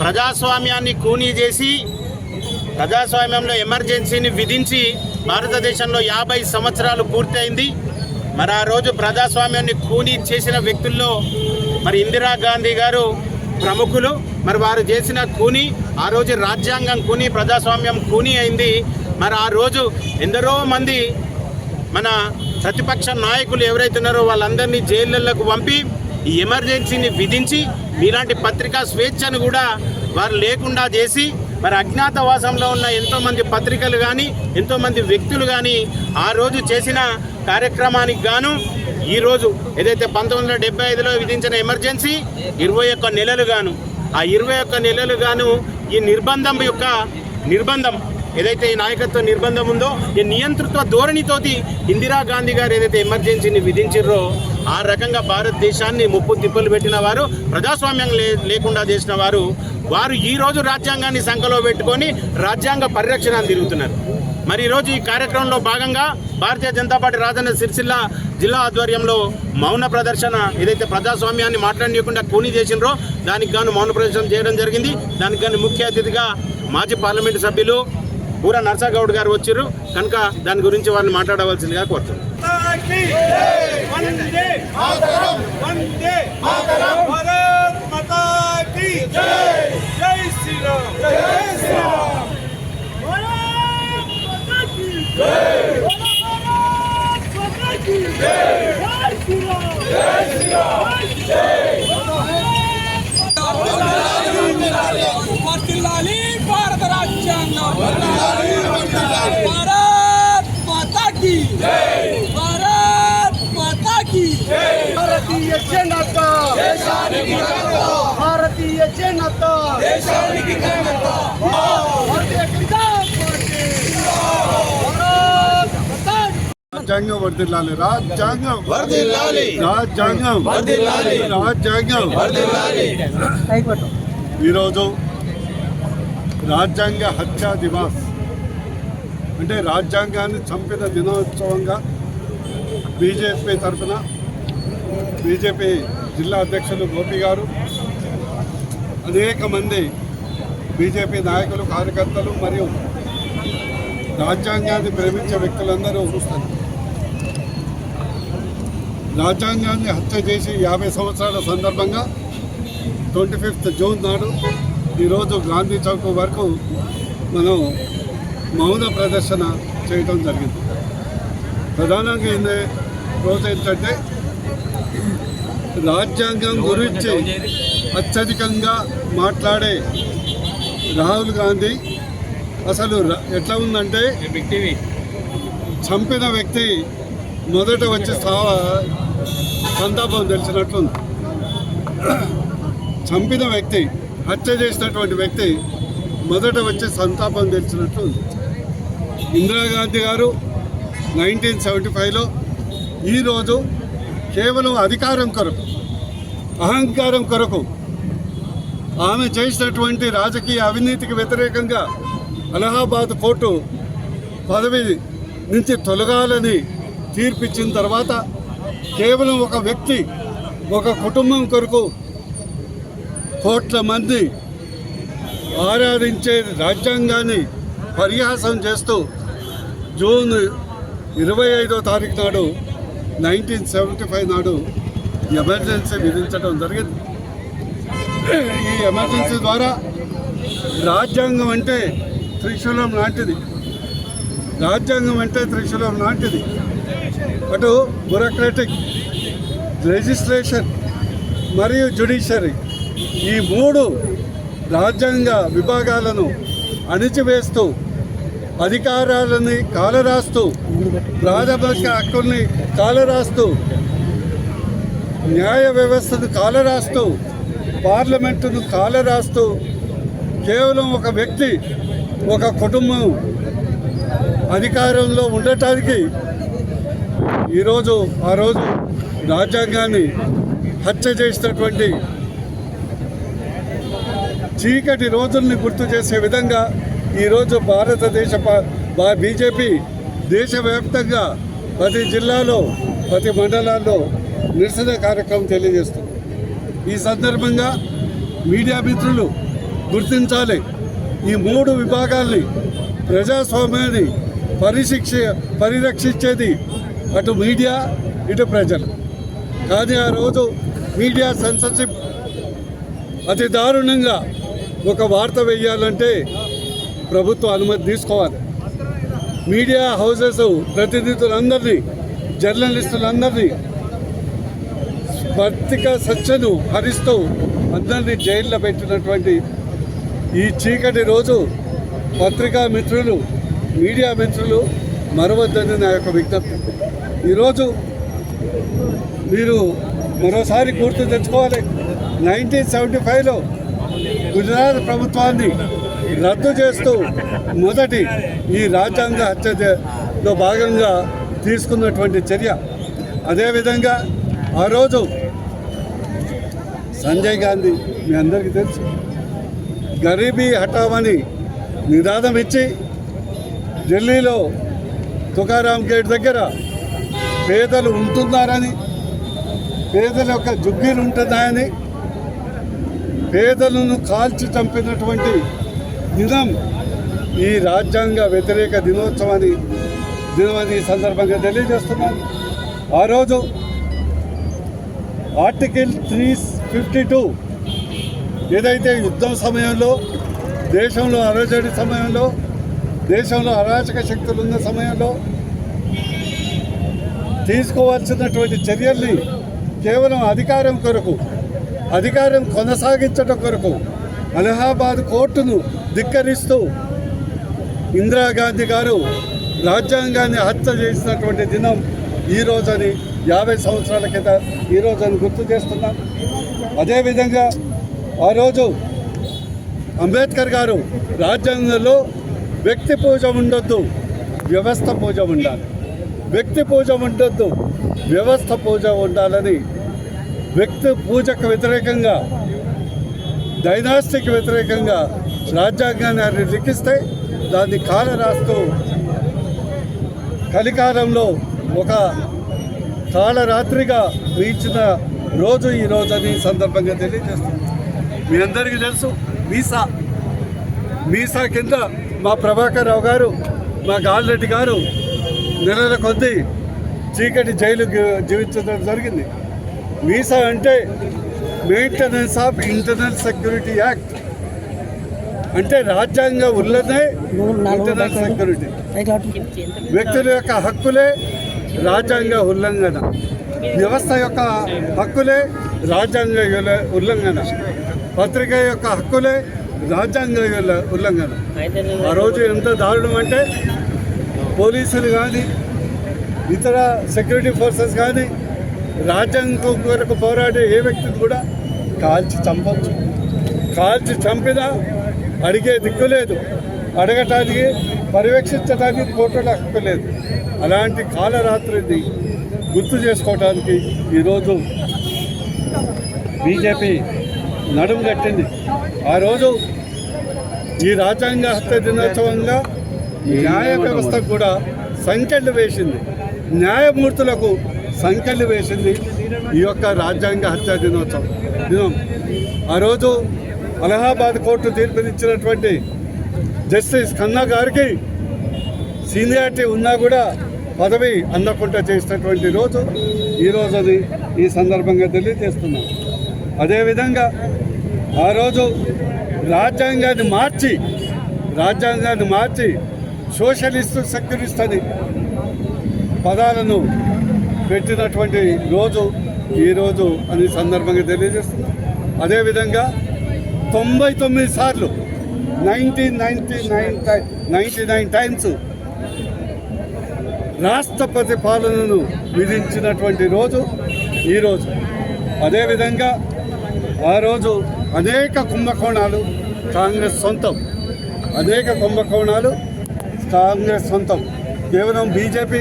ప్రజాస్వామ్యాన్ని కూనీ చేసి ప్రజాస్వామ్యంలో ఎమర్జెన్సీని విధించి భారతదేశంలో యాభై సంవత్సరాలు పూర్తయింది. మరి ఆ రోజు ప్రజాస్వామ్యాన్ని కూనీ చేసిన వ్యక్తుల్లో మరి ఇందిరాగాంధీ గారు ప్రముఖులు. మరి వారు చేసిన కూని ఆ రోజు రాజ్యాంగం కూని ప్రజాస్వామ్యం కూని అయింది. మరి ఆ రోజు ఎందరో మంది మన ప్రతిపక్ష నాయకులు ఎవరైతే ఉన్నారో వాళ్ళందరినీ జైళ్ళకు పంపి ఈ ఎమర్జెన్సీని విధించి మీలాంటి పత్రికా స్వేచ్ఛను కూడా వారు లేకుండా చేసి మరి అజ్ఞాతవాసంలో ఉన్న ఎంతోమంది పత్రికలు కానీ ఎంతోమంది వ్యక్తులు కానీ ఆ రోజు చేసిన కార్యక్రమానికి గాను ఈరోజు ఏదైతే పంతొమ్మిది వందల డెబ్బై ఐదులో విధించిన ఎమర్జెన్సీ ఇరవై ఒక్క నెలలు గాను ఆ ఇరవై ఒక్క నెలలు గాను ఈ నిర్బంధం యొక్క నిర్బంధం ఏదైతే ఈ నాయకత్వ నిర్బంధం ఉందో ఈ నియంతృత్వ ధోరణితోటి ఇందిరాగాంధీ గారు ఏదైతే ఎమర్జెన్సీని విధించారో ఆ రకంగా భారతదేశాన్ని ముప్పు తిప్పలు పెట్టిన వారు ప్రజాస్వామ్యం లే లేకుండా చేసిన వారు వారు ఈరోజు రాజ్యాంగాన్ని సంఖలో పెట్టుకొని రాజ్యాంగ పరిరక్షణ తిరుగుతున్నారు. మరి ఈరోజు ఈ కార్యక్రమంలో భాగంగా భారతీయ జనతా పార్టీ రాజన్న సిరిసిల్ల జిల్లా ఆధ్వర్యంలో మౌన ప్రదర్శన ఏదైతే ప్రజాస్వామ్యాన్ని మాట్లాడనీయకుండా కూని చేసినరో దానికి గాను మౌన ప్రదర్శన చేయడం జరిగింది. దానికి గాను ముఖ్య అతిథిగా మాజీ పార్లమెంటు సభ్యులు బూర నర్సాగౌడ్ గారు వచ్చారు కనుక దాని గురించి వారిని మాట్లాడవలసిందిగా కోరుతున్నాను జై శ్రీరామ్ జై శ్రీరామ్ జనతా! దేశానికి భారతీయ జనతా రాజ్యాంగం వర్దిల్లాలి రాజ్యాంగం. వర్దిల్లాలి రాజ్యాంగం. వర్దిల్లాలి రాజ్యాంగం. వర్దిల్లాలి ఈరోజు రాజ్యాంగ హత్యా దివాస్. అంటే రాజ్యాంగాన్ని చంపిన దినోత్సవంగా బీజేపీ తరఫున బీజేపీ జిల్లా అధ్యక్షులు గోపి గారు అనేక మంది బీజేపీ నాయకులు కార్యకర్తలు మరియు రాజ్యాంగాన్ని ప్రేమించే వ్యక్తులందరూ రాజ్యాంగాన్ని హత్య చేసి యాభై సంవత్సరాల సందర్భంగా ట్వంటీ ఫిఫ్త్ జూన్ నాడు ఈరోజు గాంధీ చౌక్ వరకు మనం మౌన ప్రదర్శన చేయడం జరిగింది. ప్రధానంగా ఏంది రోజు ఏంటంటే రాజ్యాంగం గురించి అత్యధికంగా మాట్లాడే రాహుల్ గాంధీ అసలు ఎట్లా ఉందంటే చంపిన వ్యక్తి మొదట వచ్చి సావ సంతాపం తెలిసినట్లుంది. చంపిన వ్యక్తి హత్య చేసినటువంటి వ్యక్తి మొదట వచ్చి సంతాపం తెలిసినట్లుంది. ఇందిరాగాంధీ గారు నైన్టీన్ సెవెంటీ ఫైవ్లో ఈరోజు కేవలం అధికారం కొరకు అహంకారం కొరకు ఆమె చేసినటువంటి రాజకీయ అవినీతికి వ్యతిరేకంగా అలహాబాద్ కోర్టు పదవి నుంచి తొలగాలని తీర్పిచ్చిన తర్వాత కేవలం ఒక వ్యక్తి ఒక కుటుంబం కొరకు కోట్ల మంది ఆరాధించే రాజ్యాంగాన్ని పరిహాసం చేస్తూ జూన్ ఇరవై ఐదో తారీఖు నాడు నైన్టీన్ సెవెంటీ ఫైవ్ నాడు ఎమర్జెన్సీ విధించడం జరిగింది. ఈ ఎమర్జెన్సీ ద్వారా రాజ్యాంగం అంటే త్రిశూలం లాంటిది. రాజ్యాంగం అంటే త్రిశూలం లాంటిది. అటు బ్యూరోక్రాటిక్ లెజిస్లేషన్ మరియు జ్యుడిషియరీ ఈ మూడు రాజ్యాంగ విభాగాలను అణిచివేస్తూ అధికారాలని కాలరాస్తూ ప్రాథమిక హక్కుల్ని కాలరాస్తూ న్యాయ వ్యవస్థను కాలరాస్తూ పార్లమెంటును కాలరాస్తూ కేవలం ఒక వ్యక్తి ఒక కుటుంబం అధికారంలో ఉండటానికి ఈరోజు ఆ రోజు రాజ్యాంగాన్ని హత్య చేసినటువంటి చీకటి రోజుల్ని గుర్తు చేసే విధంగా ఈరోజు భారతదేశ బా- బీజేపీ దేశవ్యాప్తంగా ప్రతి జిల్లాలో ప్రతి మండలాల్లో నిరసన కార్యక్రమం తెలియజేస్తుంది. ఈ సందర్భంగా మీడియా మిత్రులు గుర్తించాలి ఈ మూడు విభాగాల్ని ప్రజాస్వామ్యాన్ని పరిశిక్ష పరిరక్షించేది అటు మీడియా ఇటు ప్రజలు. కానీ ఆ రోజు మీడియా సెన్సర్షిప్ అతి దారుణంగా ఒక వార్త వేయాలంటే ప్రభుత్వం అనుమతి తీసుకోవాలి. మీడియా హౌసెస్ ప్రతినిధులందరినీ జర్నలిస్టులందరినీ స్పర్తిక సత్యను హరిస్తూ అందరినీ జైల్లో పెట్టినటువంటి ఈ చీకటి రోజు పత్రికా మిత్రులు మీడియా మిత్రులు మరవద్దని నా యొక్క విజ్ఞప్తి. ఈరోజు మీరు మరోసారి గుర్తు తెచ్చుకోవాలి. నైన్టీన్ సెవెంటీ ఫైవ్లో గుజరాత్ ప్రభుత్వాన్ని రద్దు చేస్తూ మొదటి ఈ రాజ్యాంగ హత్యలో భాగంగా తీసుకున్నటువంటి చర్య. అదేవిధంగా ఆ రోజు సంజయ్ గాంధీ మీ అందరికీ తెలుసు గరీబీ హఠామని నినాదం ఇచ్చి ఢిల్లీలో తుకారాం గేట్ దగ్గర పేదలు ఉంటున్నారని పేదల యొక్క జుగ్గీలు ఉంటున్నాయని పేదలను కాల్చి చంపినటువంటి దినం ఈ రాజ్యాంగ వ్యతిరేక దినోత్సవాన్ని దినమని సందర్భంగా తెలియజేస్తున్నాను. ఆ రోజు ఆర్టికల్ త్రీ ఫిఫ్టీ టూ ఏదైతే యుద్ధం సమయంలో దేశంలో అరచడి సమయంలో దేశంలో అరాచక శక్తులు ఉన్న సమయంలో తీసుకోవాల్సినటువంటి చర్యల్ని కేవలం అధికారం కొరకు అధికారం కొనసాగించడం కొరకు అలహాబాద్ కోర్టును ధిక్కరిస్తూ ఇందిరాగాంధీ గారు రాజ్యాంగాన్ని హత్య చేసినటువంటి దినం ఈ రోజని యాభై సంవత్సరాల కింద ఈ గుర్తు చేస్తున్నాం. అదేవిధంగా ఆ రోజు అంబేద్కర్ గారు రాజ్యాంగంలో వ్యక్తి పూజ ఉండొద్దు వ్యవస్థ పూజ ఉండాలి. వ్యక్తి పూజ ఉండొద్దు వ్యవస్థ పూజ ఉండాలని వ్యక్తి పూజకు వ్యతిరేకంగా డైనాస్టిక్ వ్యతిరేకంగా రాజ్యాంగాన్ని లిఖిస్తే దాన్ని కాల రాస్తూ కలికాలంలో ఒక కాలరాత్రిగా వీచిన రోజు ఈ రోజు అని సందర్భంగా తెలియజేస్తుంది మీ అందరికీ తెలుసు మీసా మీసా కింద మా ప్రభాకర్ రావు గారు మా గాలిరెడ్డి గారు నెలల కొద్దీ చీకటి జైలు జీవించడం జరిగింది. మీసా అంటే maintenance of internal security act అంటే రాజ్యాంగ ఉల్లనే ఇంటర్నల్ సెక్యూరిటీ వ్యక్తుల యొక్క హక్కులే రాజ్యాంగ ఉల్లంఘన. వ్యవస్థ యొక్క హక్కులే రాజ్యాంగ ఉల్లంఘన. పత్రిక యొక్క హక్కులే రాజ్యాంగ ఉల్లంఘన. ఆ రోజు ఎంత దారుణం అంటే పోలీసులు కానీ ఇతర సెక్యూరిటీ ఫోర్సెస్ కానీ రాజ్యాంగం కొరకు పోరాడే ఏ వ్యక్తిని కూడా కాల్చి చంపచ్చు. కాల్చి చంపినా అడిగే దిక్కు లేదు. అడగటానికి పర్యవేక్షించడానికి పోటీ హక్కు లేదు. అలాంటి కాలరాత్రిని గుర్తు చేసుకోవడానికి ఈరోజు బీజేపీ నడుము కట్టింది. ఆ రోజు ఈ రాజ్యాంగ హత్య దినోత్సవంగా న్యాయ వ్యవస్థకు కూడా సంకెళ్ళు వేసింది. న్యాయమూర్తులకు సంఖ్యలు వేసింది ఈ యొక్క రాజ్యాంగ హత్య దినోత్సవం. దినం. ఆ రోజు అలహాబాద్ కోర్టు తీర్పునిచ్చినటువంటి జస్టిస్ ఖన్నా గారికి సీనియారిటీ ఉన్నా కూడా పదవి అందకుండా చేసినటువంటి రోజు ఈ అది ఈ సందర్భంగా తెలియజేస్తున్నాం. అదేవిధంగా ఆ రోజు రాజ్యాంగాన్ని మార్చి రాజ్యాంగాన్ని మార్చి సోషలిస్ట్ సెక్యులిస్ట్ అని పదాలను పెట్టినటువంటి రోజు ఈరోజు అని సందర్భంగా తెలియజేస్తున్నాం అదేవిధంగా తొంభై తొమ్మిది సార్లు nineteen ninety nine ninety nine times రాష్ట్రపతి పాలనను విధించినటువంటి రోజు ఈరోజు అదేవిధంగా ఆ రోజు అనేక కుంభకోణాలు కాంగ్రెస్ సొంతం. అనేక కుంభకోణాలు కాంగ్రెస్ సొంతం. కేవలం బీజేపీ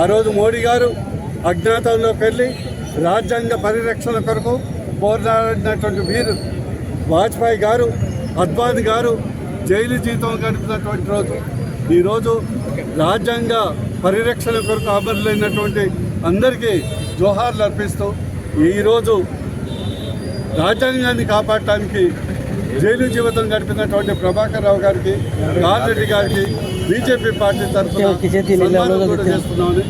ఆ రోజు మోడీ గారు అజ్ఞాతంలోకి వెళ్ళి రాజ్యాంగ పరిరక్షణ కొరకు పోరాడినటువంటి వీరు వాజ్పేయి గారు అద్వాని గారు జైలు జీవితం గడిపినటువంటి రోజు. ఈరోజు రాజ్యాంగ పరిరక్షణ కొరకు అమరులైనటువంటి అందరికీ జోహార్లు అర్పిస్తూ ఈరోజు రాజ్యాంగాన్ని కాపాడటానికి జైలు జీవితం గడిపినటువంటి ప్రభాకర్ రావు గారికి గాలిరెడ్డి గారికి బీజేపీ పార్టీ తరఫున చేస్తున్నామని